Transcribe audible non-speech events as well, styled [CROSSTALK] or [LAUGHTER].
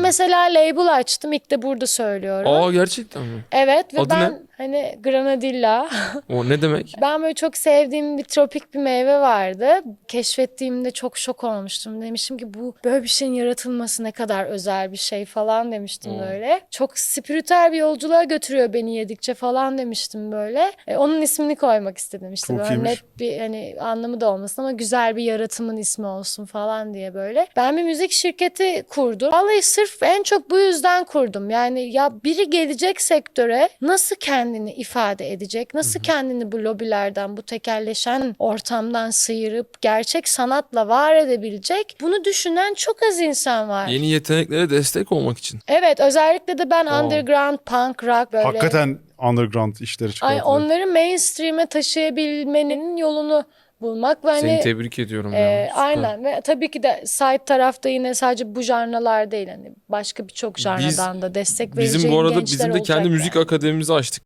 mesela label açtım. İlk de burada söylüyorum. Aa gerçekten mi? Evet ve Adı ben ne? Hani granadilla. O ne demek? [LAUGHS] ben böyle çok sevdiğim bir tropik bir meyve vardı. Keşfettiğimde çok şok olmuştum. Demiştim ki bu böyle bir şeyin yaratılması ne kadar özel bir şey falan demiştim Hmm. böyle. Çok spiritüel bir yolculuğa götürüyor beni yedikçe falan demiştim böyle. E, onun ismini koymak istedim işte. Çok böyle iyiymiş. net bir hani anlamı da olmasın ama güzel bir yaratımın ismi olsun falan diye böyle. Ben bir müzik şirketi kurdum. Vallahi sırf en çok bu yüzden kurdum. Yani ya biri gelecek sektöre nasıl kendini ifade edecek? Nasıl kendini bu lobilerden, bu tekelleşen ortamdan sıyırıp gerçek sanatla var edebilecek? Bunu düşünen çok az insan var. Yeni yeteneklere destek olmak için. Evet özellikle de ben Wow. underground, punk, rock böyle. Hakikaten underground işleri Ay, çıkartıyor. onları mainstream'e taşıyabilmenin yolunu bulmak ve Seni hani tebrik ediyorum e, ya. Süper. aynen ve tabii ki de side tarafta yine sadece bu janralar değil hani başka birçok janradan da destek vereceğim Bizim bu arada gençler bizim de kendi olacak müzik yani. akademimizi açtık